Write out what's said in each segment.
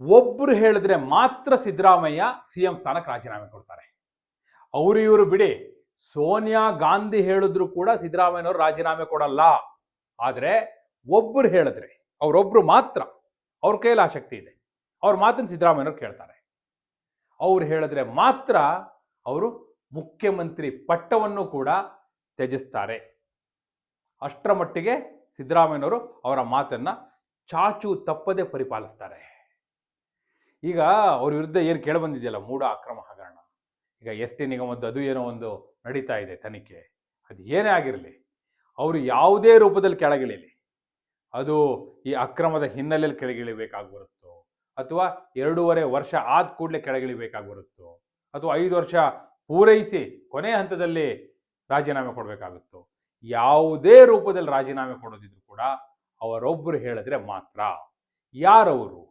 ಒಬ್ರು ಹೇಳಿದ್ರೆ ಮಾತ್ರ ಸಿದ್ದರಾಮಯ್ಯ ಸಿಎಂ ಸ್ಥಾನಕ್ಕೆ ರಾಜೀನಾಮೆ ಕೊಡ್ತಾರೆ. ಅವರು ಇವರು ಬಿಡಿ. ಸೋನಿಯಾ ಗಾಂಧಿ ಹೇಳಿದ್ರು ಕೂಡ ಸಿದ್ದರಾಮಯ್ಯನವರು ರಾಜೀನಾಮೆ ಕೊಡಲ್ಲ. ಆದರೆ ಒಬ್ಬರು ಹೇಳಿದ್ರೆ ಅವರೊಬ್ಬರು ಮಾತ್ರ ಅವ್ರ ಕೈಯಲ್ಲಿ ಶಕ್ತಿ ಇದೆ. ಅವ್ರ ಮಾತನ್ನು ಸಿದ್ದರಾಮಯ್ಯನವ್ರು ಕೇಳ್ತಾರೆ. ಅವ್ರು ಹೇಳಿದ್ರೆ ಮಾತ್ರ ಅವರು ಮುಖ್ಯಮಂತ್ರಿ ಪಟ್ಟವನ್ನು ಕೂಡ ತ್ಯಜಿಸ್ತಾರೆ. ಅಷ್ಟರ ಮಟ್ಟಿಗೆ ಸಿದ್ದರಾಮಯ್ಯನವರು ಅವರ ಮಾತನ್ನು ಚಾಚು ತಪ್ಪದೆ ಪರಿಪಾಲಿಸ್ತಾರೆ. ಈಗ ಅವ್ರ ವಿರುದ್ಧ ಏನು ಕೇಳಿಬಂದಿದೆಯಲ್ಲ ಮೂಢ ಅಕ್ರಮ ಹಗರಣ. ಈಗ ಎಸ್ ಟಿ ನಿಗಮದ್ದು ಅದು ಏನೋ ಒಂದು ನಡೀತಾ ಇದೆ ತನಿಖೆ. ಅದು ಏನೇ ಆಗಿರಲಿ, ಅವರು ಯಾವುದೇ ರೂಪದಲ್ಲಿ ಕೆಳಗಿಳಿಲಿ. ಅದು ಈ ಅಕ್ರಮದ ಹಿನ್ನೆಲೆಯಲ್ಲಿ ಕೆಳಗಿಳಿಬೇಕಾಗಿ ಬರುತ್ತೋ ಅಥವಾ ಎರಡೂವರೆ ವರ್ಷ ಆದ ಕೂಡಲೇ ಕೆಳಗಿಳಿಬೇಕಾಗಿ ಬರುತ್ತೋ ಅಥವಾ ಐದು ವರ್ಷ ಪೂರೈಸಿ ಕೊನೆ ಹಂತದಲ್ಲಿ ರಾಜೀನಾಮೆ ಕೊಡಬೇಕಾಗುತ್ತೋ, ಯಾವುದೇ ರೂಪದಲ್ಲಿ ರಾಜೀನಾಮೆ ಕೊಡೋದಿದ್ರು ಕೂಡ ಅವರೊಬ್ಬರು ಹೇಳಿದ್ರೆ ಮಾತ್ರ. ಯಾರವರು?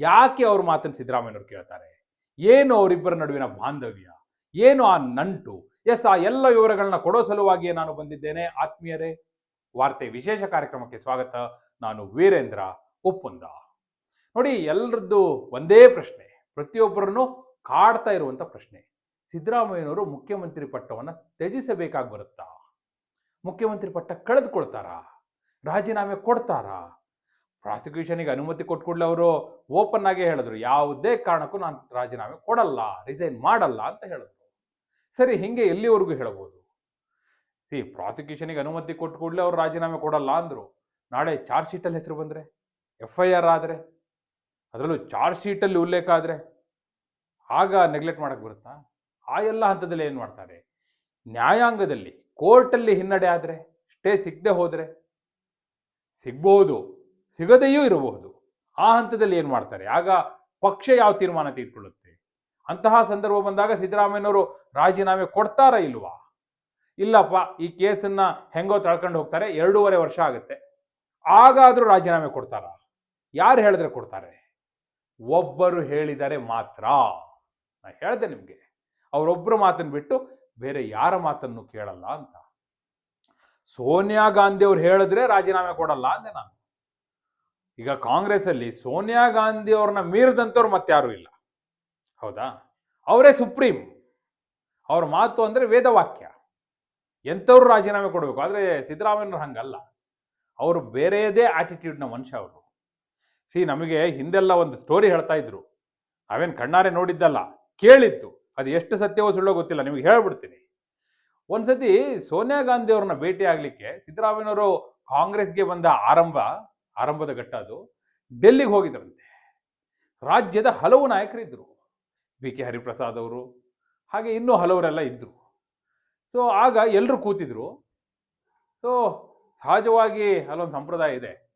ಯಾಕೆ ಅವ್ರ ಮಾತನ್ನು ಸಿದ್ದರಾಮಯ್ಯನವ್ರು ಕೇಳ್ತಾರೆ? ಏನು ಅವರಿಬ್ಬರ ನಡುವಿನ ಬಾಂಧವ್ಯ? ಏನು ಆ ನಂಟು? ಎಸ್, ಆ ಎಲ್ಲ ವಿವರಗಳನ್ನ ಕೊಡೋ ಸಲುವಾಗಿಯೇ ನಾನು ಬಂದಿದ್ದೇನೆ, ಆತ್ಮೀಯರೇ. ವಾರ್ತೆ ವಿಶೇಷ ಕಾರ್ಯಕ್ರಮಕ್ಕೆ ಸ್ವಾಗತ. ನಾನು ವೀರೇಂದ್ರ ಒಪ್ಪುಂದ. ನೋಡಿ ಎಲ್ಲರದ್ದು ಒಂದೇ ಪ್ರಶ್ನೆ. ಪ್ರತಿಯೊಬ್ಬರನ್ನು ಕಾಡ್ತಾ ಇರುವಂತ ಪ್ರಶ್ನೆ. ಸಿದ್ದರಾಮಯ್ಯನವರು ಮುಖ್ಯಮಂತ್ರಿ ಪಟ್ಟವನ್ನು ತ್ಯಜಿಸಬೇಕಾಗಿ ಬರುತ್ತಾ? ಮುಖ್ಯಮಂತ್ರಿ ಪಟ್ಟ ಕಳೆದುಕೊಳ್ತಾರಾ? ರಾಜೀನಾಮೆ ಕೊಡ್ತಾರಾ? ಪ್ರಾಸಿಕ್ಯೂಷನ್ಗೆ ಅನುಮತಿ ಕೊಟ್ಕೊಡ್ಲಿ ಅವರು ಓಪನ್ ಆಗೇ ಹೇಳಿದ್ರು. ಯಾವುದೇ ಕಾರಣಕ್ಕೂ ನಾನು ರಾಜೀನಾಮೆ ಕೊಡಲ್ಲ, ರಿಸೈನ್ ಮಾಡಲ್ಲ ಅಂತ ಹೇಳಿದ್ರು. ಸರಿ, ಹಿಂಗೆ ಎಲ್ಲಿವರೆಗೂ ಹೇಳ್ಬೋದು ಸಿ, ಪ್ರಾಸಿಕ್ಯೂಷನ್ಗೆ ಅನುಮತಿ ಕೊಟ್ಟು ಕೂಡಲೇ ಅವರು ರಾಜೀನಾಮೆ ಕೊಡಲ್ಲ ಅಂದ್ರು. ನಾಳೆ ಚಾರ್ಜ್ ಶೀಟಲ್ಲಿ ಹೆಸರು ಬಂದ್ರೆ ಎಫ್ ಐ ಆರ್ ಆದರೆ, ಅದರಲ್ಲೂ ಚಾರ್ಜ್ ಶೀಟಲ್ಲಿ ಉಲ್ಲೇಖ ಆದರೆ, ಆಗ ನೆಗ್ಲೆಕ್ಟ್ ಮಾಡಕ್ ಬರುತ್ತಾ? ಆ ಎಲ್ಲ ಹಂತದಲ್ಲಿ ಏನು ಮಾಡ್ತಾರೆ? ನ್ಯಾಯಾಂಗದಲ್ಲಿ ಕೋರ್ಟಲ್ಲಿ ಹಿನ್ನಡೆ ಆದರೆ, ಸ್ಟೇ ಸಿಗದೆ ಹೋದರೆ ಸಿಗ್ಬಹುದು ಸಿಗದೆಯೂ ಇರಬಹುದು. ಆ ಹಂತದಲ್ಲಿ ಏನು ಮಾಡ್ತಾರೆ? ಆಗ ಪಕ್ಷ ಯಾವ ತೀರ್ಮಾನ ತೆಗೆದುಕೊಳ್ಳುತ್ತೆ? ಅಂತಹ ಸಂದರ್ಭ ಬಂದಾಗ ಸಿದ್ದರಾಮಯ್ಯನವರು ರಾಜೀನಾಮೆ ಕೊಡ್ತಾರಾ ಇಲ್ವಾ? ಇಲ್ಲಪ್ಪ, ಈ ಕೇಸನ್ನ ಹೆಂಗೋ ತಳ್ಕೊಂಡು ಹೋಗ್ತಾರೆ, ಎರಡೂವರೆ ವರ್ಷ ಆಗುತ್ತೆ. ಆಗಾದರೂ ರಾಜೀನಾಮೆ ಕೊಡ್ತಾರ? ಯಾರು ಹೇಳಿದ್ರೆ ಕೊಡ್ತಾರೆ? ಒಬ್ಬರು ಹೇಳಿದರೆ ಮಾತ್ರ. ನಾ ಹೇಳಿದೆ ನಿಮಗೆ. ಅವರೊಬ್ಬರ ಮಾತನ್ನು ಬಿಟ್ಟು ಬೇರೆ ಯಾರ ಮಾತನ್ನು ಕೇಳಲ್ಲ ಅಂತ. ಸೋನಿಯಾ ಗಾಂಧಿ ಅವ್ರು ಹೇಳಿದ್ರೆ ರಾಜೀನಾಮೆ ಕೊಡಲ್ಲ ಅಂದೆ ನಾನು. ಈಗ ಕಾಂಗ್ರೆಸ್ ಅಲ್ಲಿ ಸೋನಿಯಾ ಗಾಂಧಿ ಅವ್ರನ್ನ ಮೀರಿದಂಥವ್ರು ಮತ್ತಾರು ಇಲ್ಲ. ಹೌದಾ? ಅವರೇ ಸುಪ್ರೀಂ. ಅವ್ರ ಮಾತು ಅಂದ್ರೆ ವೇದವಾಕ್ಯ. ಎಂಥವ್ರು ರಾಜೀನಾಮೆ ಕೊಡಬೇಕು? ಆದರೆ ಸಿದ್ದರಾಮಯ್ಯನವ್ರು ಹಂಗಲ್ಲ. ಅವರು ಬೇರೆಯದೇ ಆಟಿಟ್ಯೂಡ್ನ ಮನುಷ್ಯ ಅವರು. ಸಿ, ನಮಗೆ ಹಿಂದೆಲ್ಲ ಒಂದು ಸ್ಟೋರಿ ಹೇಳ್ತಾ ಇದ್ರು. ನಾವೇನು ಕಣ್ಣಾರೆ ನೋಡಿದ್ದಲ್ಲ. ಕೇಳಿತ್ತು ಅದು ಎಷ್ಟು ಸತ್ಯವೋ ಸುಳ್ಳೋ ಗೊತ್ತಿಲ್ಲ. ನಿಮಗೆ ಹೇಳ್ಬಿಡ್ತೀನಿ. ಒಂದ್ಸತಿ ಸೋನಿಯಾ ಗಾಂಧಿ ಅವ್ರನ್ನ ಭೇಟಿ ಆಗ್ಲಿಕ್ಕೆ ಸಿದ್ದರಾಮಯ್ಯನವರು ಕಾಂಗ್ರೆಸ್ಗೆ ಬಂದ ಆರಂಭ ಆರಂಭದ ಘಟ್ಟ ಅದು. ಡೆಲ್ಲಿಗೆ ಹೋಗಿದ್ರಂತೆ. ರಾಜ್ಯದ ಹಲವು ನಾಯಕರಿದ್ದರು. B K. ಹರಿಪ್ರಸಾದ್ ಅವರು, ಹಾಗೆ ಇನ್ನೂ ಹಲವರೆಲ್ಲ ಇದ್ದರು ಸೊ ಆಗ ಎಲ್ಲರೂ ಕೂತಿದ್ರು. ಸೊ ಸಹಜವಾಗಿ ಅಲ್ಲೊಂದು ಸಂಪ್ರದಾಯ ಇದೆ.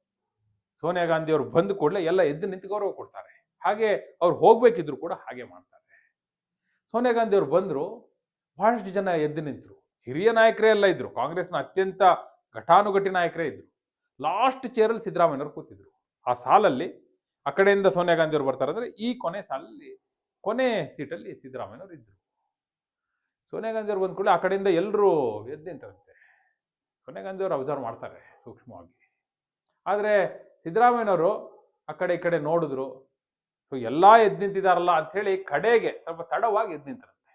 ಸೋನಿಯಾ ಗಾಂಧಿ ಅವರು ಬಂದ ಕೂಡಲೇ ಎಲ್ಲ ಎದ್ದು ನಿಂತು ಗೌರವ ಕೊಡ್ತಾರೆ. ಹಾಗೆ ಅವ್ರು ಹೋಗ್ಬೇಕಿದ್ರು ಕೂಡ ಹಾಗೆ ಮಾಡ್ತಾರೆ. ಸೋನಿಯಾ ಗಾಂಧಿ ಅವರು ಬಂದರು. ಬಹಳಷ್ಟು ಜನ ಎದ್ದು ನಿಂತರು. ಹಿರಿಯ ನಾಯಕರೇ ಎಲ್ಲ ಇದ್ರು. ಕಾಂಗ್ರೆಸ್ನ ಅತ್ಯಂತ ಘಟಾನುಘಟಿ ನಾಯಕರೇ ಇದ್ರು. ಲಾಸ್ಟ್ ಚೇರಲ್ಲಿ ಸಿದ್ದರಾಮಯ್ಯವ್ರು ಕೂತಿದ್ರು. ಆ ಸಾಲಲ್ಲಿ ಆ ಕಡೆಯಿಂದ ಸೋನಿಯಾ ಗಾಂಧಿಯವರು ಬರ್ತಾರೆ ಅಂದ್ರೆ ಈ ಕೊನೆ ಸಾಲಲ್ಲಿ, ಕೊನೆ ಸೀಟಲ್ಲಿ ಸಿದ್ದರಾಮಯ್ಯವ್ರು ಇದ್ರು. ಸೋನಿಯಾ ಗಾಂಧಿ ಬಂದ ಕೂಡಲೇ ಆ ಕಡೆಯಿಂದ ಎಲ್ಲರೂ ಎದ್ದು ನಿಂತರಂತೆ ಸೋನಿಯಾ ಗಾಂಧಿಯವರು ಅಬ್ಸರ್ವ್ ಮಾಡ್ತಾರೆ ಸೂಕ್ಷ್ಮವಾಗಿ. ಆದರೆ ಸಿದ್ದರಾಮಯ್ಯನವರು ಆ ಕಡೆ ಈ ಕಡೆ ನೋಡಿದ್ರು, ಸೊ ಎಲ್ಲ ಎದ್ದು ನಿಂತಿದಾರಲ್ಲ ಅಂಥೇಳಿ ಕಡೆಗೆ ಸ್ವಲ್ಪ ತಡವಾಗಿ ಎದ್ದು ನಿಂತರಂತೆ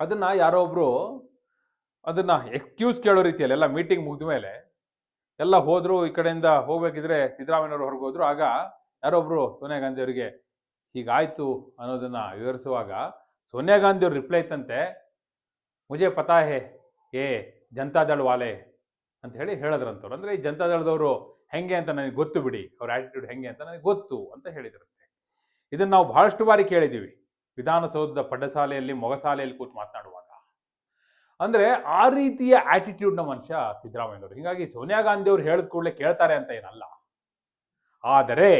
ಅದನ್ನ ಯಾರೋ ಒಬ್ಬರು ಅದನ್ನ ಎಕ್ಸ್ಕ್ಯೂಸ್ ಕೇಳೋ ರೀತಿಯಲ್ಲಿ, ಎಲ್ಲ ಮೀಟಿಂಗ್ ಮುಗಿದ ಮೇಲೆ ಎಲ್ಲ ಹೋದ್ರು, ಈ ಕಡೆಯಿಂದ ಹೋಗ್ಬೇಕಿದ್ರೆ ಸಿದ್ದರಾಮಯ್ಯನವರು ಹೊರಗೆ ಹೋದ್ರು. ಆಗ ಯಾರೊಬ್ರು ಸೋನಿಯಾ ಗಾಂಧಿ ಅವರಿಗೆ, ಹೀಗಾಯ್ತು ಅನ್ನೋದನ್ನ ವಿವರಿಸುವಾಗ ಸೋನಿಯಾ ಗಾಂಧಿ ಅವ್ರ ರಿಪ್ಲೈ ಇತ್ತಂತೆ ಮುಜೆ ಪತಾ ಹೇ ಏ ಜನತಾದಳ್ ವಾಲೆ ಅಂತ ಹೇಳಿ ಹೇಳಿದ್ರಂತವ್ರು. ಅಂದ್ರೆ ಈ ಜನತಾದಳದವರು ಹೆಂಗೆ ಅಂತ ನನಗೆ ಗೊತ್ತು ಬಿಡಿ, ಅವ್ರ ಆಟಿಟ್ಯೂಡ್ ಹೆಂಗೆ ಅಂತ ನನಗೆ ಗೊತ್ತು ಅಂತ ಹೇಳಿದ್ರಂತೆ. ಇದನ್ನ ನಾವು ಬಹಳಷ್ಟು ಬಾರಿ ಕೇಳಿದ್ದೀವಿ. ವಿಧಾನಸೌಧದ ಪಡ್ಡಸಾಲೆಯಲ್ಲಿ ಮೊಗಸಾಲೆಯಲ್ಲಿ ಕೂತು ಮಾತನಾಡುವಾಗ ಅಂದ್ರೆ ಆ ರೀತಿಯ ಆಟಿಟ್ಯೂಡ್ನ ಮನುಷ್ಯ ಸಿದ್ದರಾಮಯ್ಯನವರು. ಹೀಗಾಗಿ ಸೋನಿಯಾ ಗಾಂಧಿ ಅವರು ಹೇಳಿದ ಕೂಡಲೇ ಕೇಳ್ತಾರೆ ಅಂತ ಏನಲ್ಲ. ಆದರೆ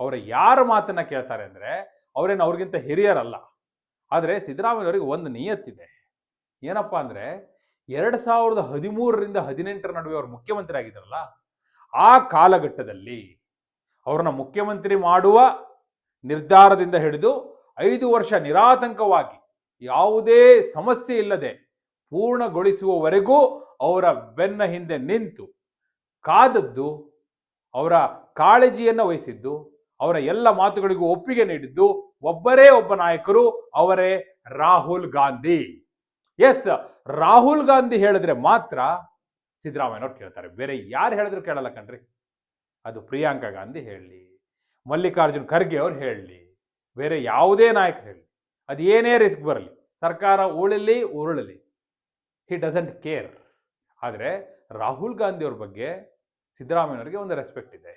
ಅವರ ಯಾರ ಮಾತನ್ನ ಕೇಳ್ತಾರೆ ಅಂದ್ರೆ ಅವರೇನು ಅವ್ರಿಗಿಂತ ಹಿರಿಯರಲ್ಲ. ಆದರೆ ಸಿದ್ದರಾಮಯ್ಯನವರಿಗೆ ಒಂದು ನಿಯತ್ತಿದೆ. ಏನಪ್ಪಾ ಅಂದ್ರೆ ಎರಡು ಸಾವಿರದ ಹದಿಮೂರರಿಂದ ಹದಿನೆಂಟರ ನಡುವೆ ಅವರು ಮುಖ್ಯಮಂತ್ರಿ ಆಗಿದ್ರಲ್ಲ, ಆ ಕಾಲಘಟ್ಟದಲ್ಲಿ ಅವ್ರನ್ನ ಮುಖ್ಯಮಂತ್ರಿ ಮಾಡುವ ನಿರ್ಧಾರದಿಂದ ಹಿಡಿದು ಐದು ವರ್ಷ ನಿರಾತಂಕವಾಗಿ ಯಾವುದೇ ಸಮಸ್ಯೆ ಇಲ್ಲದೆ ಪೂರ್ಣಗೊಳಿಸುವವರೆಗೂ ಅವರ ಬೆನ್ನ ಹಿಂದೆ ನಿಂತು ಕಾದದ್ದು, ಅವರ ಕಾಳಜಿಯನ್ನು ವಹಿಸಿದ್ದು, ಅವರ ಎಲ್ಲ ಮಾತುಗಳಿಗೂ ಒಪ್ಪಿಗೆ ನೀಡಿದ್ದು ಒಬ್ಬರೇ ಒಬ್ಬ ನಾಯಕರು, ಅವರೇ ರಾಹುಲ್ ಗಾಂಧಿ. ಎಸ್, ರಾಹುಲ್ ಗಾಂಧಿ ಹೇಳಿದ್ರೆ ಮಾತ್ರ ಸಿದ್ದರಾಮಯ್ಯನವ್ರು ಕೇಳ್ತಾರೆ. ಬೇರೆ ಯಾರು ಹೇಳಿದ್ರು ಕೇಳಲ್ಲ ಕಣ್ರಿ. ಅದು ಪ್ರಿಯಾಂಕಾ ಗಾಂಧಿ ಹೇಳಲಿ, ಮಲ್ಲಿಕಾರ್ಜುನ್ ಖರ್ಗೆ ಅವ್ರು ಹೇಳಲಿ, ಬೇರೆ ಯಾವುದೇ ನಾಯಕರು ಹೇಳಲಿ ಅದು ಏನೇ ರಿಸ್ಕ್ ಬರಲಿ, ಸರ್ಕಾರ ಉಳಲಿ ಉರುಳಲಿ. ಹಿ ಡಸಂಟ್ ಕೇರ್ ಆದರೆ ರಾಹುಲ್ ಗಾಂಧಿಯವ್ರ ಬಗ್ಗೆ ಸಿದ್ದರಾಮಯ್ಯನವರಿಗೆ ಒಂದು ರೆಸ್ಪೆಕ್ಟ್ ಇದೆ.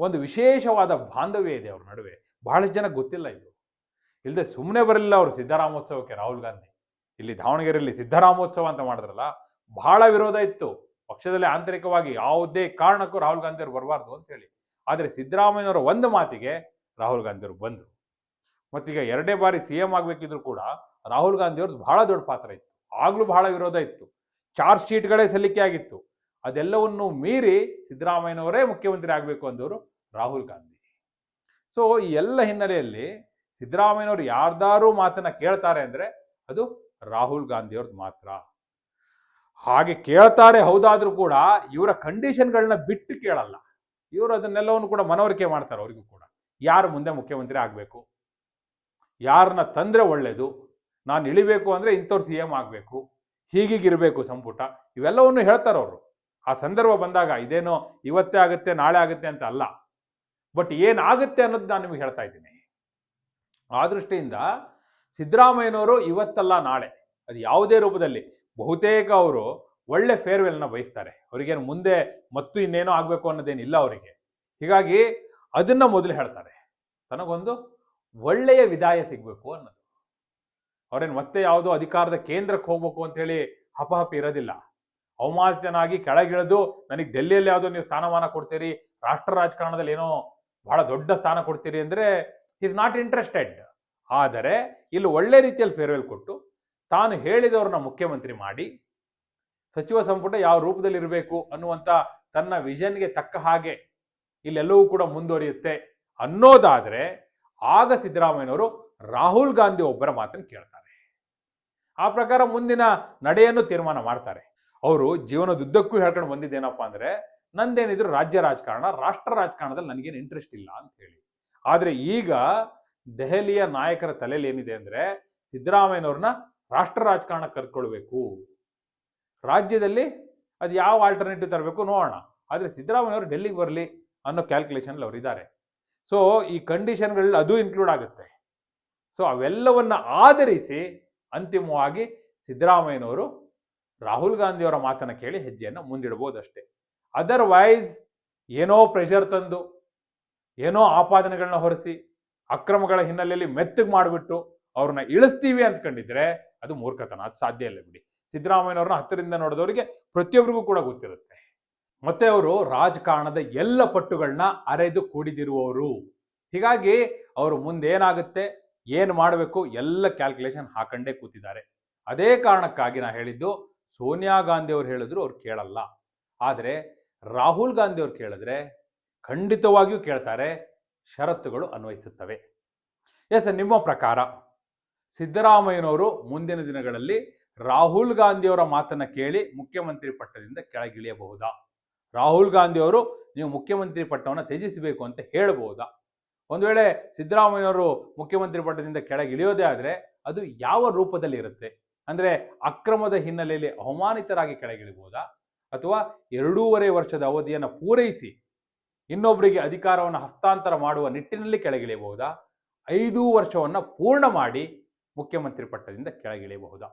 ಒಂದು ವಿಶೇಷವಾದ ಬಾಂಧವ್ಯ ಇದೆ ಅವ್ರ ನಡುವೆ. ಬಹಳಷ್ಟು ಜನ ಗೊತ್ತಿಲ್ಲ ಇದು. ಇಲ್ಲದೆ ಸುಮ್ಮನೆ ಬರಲಿಲ್ಲ ಅವರು ಸಿದ್ದರಾಮೋತ್ಸವಕ್ಕೆ ರಾಹುಲ್ ಗಾಂಧಿ. ಇಲ್ಲಿ ದಾವಣಗೆರೆಯಲ್ಲಿ ಸಿದ್ದರಾಮೋತ್ಸವ ಅಂತ ಮಾಡಿದ್ರಲ್ಲ, ಬಹಳ ವಿರೋಧ ಇತ್ತು. ಪಕ್ಷದಲ್ಲಿ ಆಂತರಿಕವಾಗಿ ಯಾವುದೇ ಕಾರಣಕ್ಕೂ ರಾಹುಲ್ ಗಾಂಧಿ ಅವರು ಬರಬಾರ್ದು ಅಂತ ಹೇಳಿ. ಆದರೆ ಸಿದ್ದರಾಮಯ್ಯನವರ ಒಂದು ಮಾತಿಗೆ ರಾಹುಲ್ ಗಾಂಧಿ ಅವರು ಬಂದರು. ಮತ್ತೀಗ ಎರಡೇ ಬಾರಿ ಸಿ ಎಂ ಆಗಬೇಕಿದ್ರು ಕೂಡ ರಾಹುಲ್ ಗಾಂಧಿ ಅವ್ರದ್ದು ಬಹಳ ದೊಡ್ಡ ಪಾತ್ರ ಇತ್ತು. ಆಗ್ಲೂ ಬಹಳ ವಿರೋಧ ಇತ್ತು. ಚಾರ್ಜ್ ಶೀಟ್ಗಳೇ ಸಲ್ಲಿಕೆ ಆಗಿತ್ತು. ಅದೆಲ್ಲವನ್ನು ಮೀರಿ ಸಿದ್ದರಾಮಯ್ಯನವರೇ ಮುಖ್ಯಮಂತ್ರಿ ಆಗಬೇಕು ಅಂದವರು ರಾಹುಲ್ ಗಾಂಧಿ. ಸೊ ಈ ಎಲ್ಲ ಹಿನ್ನೆಲೆಯಲ್ಲಿ ಸಿದ್ದರಾಮಯ್ಯನವರು ಯಾರ್ದಾರು ಮಾತನ್ನ ಕೇಳ್ತಾರೆ ಅಂದ್ರೆ ಅದು ರಾಹುಲ್ ಗಾಂಧಿ ಅವ್ರದ್ದು ಮಾತ್ರ. ಹಾಗೆ ಕೇಳ್ತಾರೆ ಹೌದಾದ್ರೂ ಕೂಡ ಇವರ ಕಂಡೀಷನ್ಗಳನ್ನ ಬಿಟ್ಟು ಕೇಳಲ್ಲ. ಇವರು ಅದನ್ನೆಲ್ಲವನ್ನು ಕೂಡ ಮನವರಿಕೆ ಮಾಡ್ತಾರೆ ಅವರಿಗೂ ಕೂಡ. ಯಾರು ಮುಂದೆ ಮುಖ್ಯಮಂತ್ರಿ ಆಗಬೇಕು? ಯಾರನ್ನ ತಂದ್ರೆ ಒಳ್ಳೇದು? ನಾನು ಇಳಿಬೇಕು ಅಂದ್ರೆ ಇಂಥವ್ರು ಸಿ ಎಂ ಆಗಬೇಕು, ಹೀಗೀಗಿರಬೇಕು ಸಂಪುಟ, ಇವೆಲ್ಲವನ್ನು ಹೇಳ್ತಾರೆ ಅವರು. ಆ ಸಂದರ್ಭ ಬಂದಾಗ ಇದೇನೋ ಇವತ್ತೇ ಆಗುತ್ತೆ, ನಾಳೆ ಆಗುತ್ತೆ ಅಂತ ಅಲ್ಲ. ಬಟ್ ಏನಾಗುತ್ತೆ ಅನ್ನೋದು ನಾನು ನಿಮಗೆ ಹೇಳ್ತಾ ಇದ್ದೀನಿ. ಆ ದೃಷ್ಟಿಯಿಂದ ಸಿದ್ದರಾಮಯ್ಯನವರು ಇವತ್ತಲ್ಲ ನಾಳೆ. ಅದು ಯಾವುದೇ ರೂಪದಲ್ಲಿ. ಬಹುತೇಕ ಅವರು ಒಳ್ಳೆ ಫೇರ್ವೆಲ್ನ ಬಯಸ್ತಾರೆ. ಅವರಿಗೇನು ಮುಂದೆ ಮತ್ತು ಇನ್ನೇನೋ ಆಗಬೇಕು ಅನ್ನೋದೇನಿಲ್ಲ ಅವರಿಗೆ. ಹೀಗಾಗಿ ಅದನ್ನ ಮೊದಲು ಹೇಳ್ತಾರೆ. ತನಗೊಂದು ಒಳ್ಳೆಯ ವಿದಾಯ ಸಿಗಬೇಕು ಅನ್ನೋದು. ಅವ್ರೇನು ಮತ್ತೆ ಯಾವುದೋ ಅಧಿಕಾರದ ಕೇಂದ್ರಕ್ಕೆ ಹೋಗ್ಬೇಕು ಅಂತ ಹೇಳಿ ಹಪಹಪಿ ಇರೋದಿಲ್ಲ. ಅವಮಾನಿತನಾಗಿ ಕೆಳಗಿಳಿದು ನನಗೆ ಡೆಲ್ಲಿಯಲ್ಲಿ ಯಾವುದೋ ನೀವು ಸ್ಥಾನಮಾನ ಕೊಡ್ತೀರಿ, ರಾಷ್ಟ್ರ ರಾಜಕಾರಣದಲ್ಲಿ ಏನೋ ಬಹಳ ದೊಡ್ಡ ಸ್ಥಾನ ಕೊಡ್ತೀರಿ ಅಂದ್ರೆ ಈಸ್ ನಾಟ್ ಇಂಟ್ರೆಸ್ಟೆಡ್ ಆದರೆ ಇಲ್ಲಿ ಒಳ್ಳೆ ರೀತಿಯಲ್ಲಿ ಫೇರ್ವೆಲ್ ಕೊಟ್ಟು ತಾನು ಹೇಳಿದವ್ರನ್ನ ಮುಖ್ಯಮಂತ್ರಿ ಮಾಡಿ, ಸಚಿವ ಸಂಪುಟ ಯಾವ ರೂಪದಲ್ಲಿ ಇರಬೇಕು ಅನ್ನುವಂಥ ತನ್ನ ವಿಷನ್ಗೆ ತಕ್ಕ ಹಾಗೆ ಇಲ್ಲೆಲ್ಲವೂ ಕೂಡ ಮುಂದುವರಿಯುತ್ತೆ ಅನ್ನೋದಾದ್ರೆ ಆಗ ಸಿದ್ದರಾಮಯ್ಯನವರು ರಾಹುಲ್ ಗಾಂಧಿ ಒಬ್ಬರ ಮಾತನ್ನು ಕೇಳ್ತಾರೆ. ಆ ಪ್ರಕಾರ ಮುಂದಿನ ನಡೆಯನ್ನು ತೀರ್ಮಾನ ಮಾಡ್ತಾರೆ. ಅವರು ಜೀವನದುದ್ದಕ್ಕೂ ಹೇಳ್ಕೊಂಡು ಬಂದಿದ್ದೇನಪ್ಪ ಅಂದ್ರೆ, ನಂದೇನಿದ್ರು ರಾಜ್ಯ ರಾಜಕಾರಣ, ರಾಷ್ಟ್ರ ರಾಜಕಾರಣದಲ್ಲಿ ನನಗೇನು ಇಂಟ್ರೆಸ್ಟ್ ಇಲ್ಲ ಅಂತ ಹೇಳಿ. ಆದರೆ ಈಗ ದೆಹಲಿಯ ನಾಯಕರ ತಲೆಯಲ್ಲಿ ಏನಿದೆ ಅಂದ್ರೆ, ಸಿದ್ದರಾಮಯ್ಯನವ್ರನ್ನ ರಾಷ್ಟ್ರ ರಾಜಕಾರಣ ಕರ್ಕೊಳ್ಬೇಕು. ರಾಜ್ಯದಲ್ಲಿ ಅದು ಯಾವ ಆಲ್ಟರ್ನೇಟಿವ್ ತರಬೇಕು ನೋಡೋಣ. ಆದರೆ ಸಿದ್ದರಾಮಯ್ಯವರು ಡೆಲ್ಲಿಗೆ ಬರಲಿ ಅನ್ನೋ ಕ್ಯಾಲ್ಕುಲೇಷನ್ ಅವ್ರು ಇದ್ದಾರೆ ಸೊ ಈ ಕಂಡೀಷನ್ಗಳಲ್ಲಿ ಅದು ಇನ್ಕ್ಲೂಡ್ ಆಗುತ್ತೆ. ಸೊ ಅವೆಲ್ಲವನ್ನ ಆಧರಿಸಿ ಅಂತಿಮವಾಗಿ ಸಿದ್ದರಾಮಯ್ಯನವರು ರಾಹುಲ್ ಗಾಂಧಿಯವರ ಮಾತನ್ನ ಕೇಳಿ ಹೆಜ್ಜೆಯನ್ನು ಮುಂದಿಡಬಹುದು ಅಷ್ಟೇ ಅದರ್ವೈಸ್ ಏನೋ ಪ್ರೆಷರ್ ತಂದು, ಏನೋ ಆಪಾದನೆಗಳನ್ನ ಹೊರಿಸಿ, ಅಕ್ರಮಗಳ ಹಿನ್ನೆಲೆಯಲ್ಲಿ ಮೆತ್ತಗೆ ಮಾಡಿಬಿಟ್ಟು ಅವ್ರನ್ನ ಇಳಿಸ್ತೀವಿ ಅಂದ್ಕೊಂಡಿದ್ರೆ ಅದು ಮೂರ್ಖತನ, ಅದು ಸಾಧ್ಯ ಇಲ್ಲ ಬಿಡಿ. ಸಿದ್ದರಾಮಯ್ಯನವ್ರನ್ನ ಹತ್ತಿರದಿಂದ ನೋಡಿದವರಿಗೆ ಪ್ರತಿಯೊಬ್ಬರಿಗೂ ಕೂಡ ಗೊತ್ತಿರುತ್ತೆ. ಮತ್ತೆ ಅವರು ರಾಜಕಾರಣದ ಎಲ್ಲ ಪಟ್ಟುಗಳನ್ನ ಅರೆದು ಕೂಡಿದಿರುವವರು. ಹೀಗಾಗಿ ಅವರು ಮುಂದೆ ಏನಾಗುತ್ತೆ ಏನು ಮಾಡಬೇಕು? ಎಲ್ಲ ಕ್ಯಾಲ್ಕುಲೇಷನ್ ಹಾಕೊಂಡೇ ಕೂತಿದ್ದಾರೆ. ಅದೇ ಕಾರಣಕ್ಕಾಗಿ ನಾ ಹೇಳಿದ್ದು, ಸೋನಿಯಾ ಗಾಂಧಿ ಅವ್ರು ಹೇಳಿದ್ರು ಅವ್ರು ಕೇಳಲ್ಲ. ಆದರೆ, ರಾಹುಲ್ ಗಾಂಧಿ ಅವ್ರು ಕೇಳಿದ್ರೆ ಖಂಡಿತವಾಗಿಯೂ ಕೇಳ್ತಾರೆ, ಷರತ್ತುಗಳು ಅನ್ವಯಿಸುತ್ತವೆ. ಎಸ್, ನಿಮ್ಮ ಪ್ರಕಾರ ಸಿದ್ದರಾಮಯ್ಯನವರು ಮುಂದಿನ ದಿನಗಳಲ್ಲಿ ರಾಹುಲ್ ಗಾಂಧಿಯವರ ಮಾತನ್ನ ಕೇಳಿ ಮುಖ್ಯಮಂತ್ರಿ ಪಟ್ಟದಿಂದ ಕೆಳಗಿಳಿಯಬಹುದಾ? ರಾಹುಲ್ ಗಾಂಧಿ ಅವರು ನೀವು ಮುಖ್ಯಮಂತ್ರಿ ಪಟ್ಟವನ್ನು ತ್ಯಜಿಸಬೇಕು ಅಂತ ಹೇಳಬಹುದಾ? ಒಂದು ವೇಳೆ ಸಿದ್ದರಾಮಯ್ಯವರು ಮುಖ್ಯಮಂತ್ರಿ ಪಟ್ಟದಿಂದ ಕೆಳಗಿಳಿಯೋದೇ ಆದರೆ ಅದು ಯಾವ ರೂಪದಲ್ಲಿ ಇರುತ್ತೆ? ಅಂದರೆ ಅಕ್ರಮದ ಹಿನ್ನೆಲೆಯಲ್ಲಿ ಅವಮಾನಿತರಾಗಿ ಕೆಳಗಿಳಿಬೋದಾ ಅಥವಾ ಎರಡೂವರೆ ವರ್ಷದ ಅವಧಿಯನ್ನು ಪೂರೈಸಿ ಇನ್ನೊಬ್ಬರಿಗೆ ಅಧಿಕಾರವನ್ನು ಹಸ್ತಾಂತರ ಮಾಡುವ ನಿಟ್ಟಿನಲ್ಲಿ ಕೆಳಗಿಳಿಯಬಹುದಾ ಐದು ವರ್ಷವನ್ನು ಪೂರ್ಣ ಮಾಡಿ ಮುಖ್ಯಮಂತ್ರಿ ಪಟ್ಟದಿಂದ ಕೆಳಗಿಳಿಯಬಹುದಾ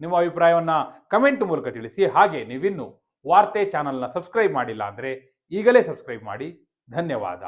ನಿಮ್ಮ ಅಭಿಪ್ರಾಯವನ್ನು ಕಮೆಂಟ್ ಮೂಲಕ ತಿಳಿಸಿ. ಹಾಗೆ ನೀವಿನ್ನು ವಾರ್ತೆ ಚಾನಲ್ನ ಸಬ್ಸ್ಕ್ರೈಬ್ ಮಾಡಿಲ್ಲ ಅಂದರೆ ಈಗಲೇ ಸಬ್ಸ್ಕ್ರೈಬ್ ಮಾಡಿ. ಧನ್ಯವಾದ.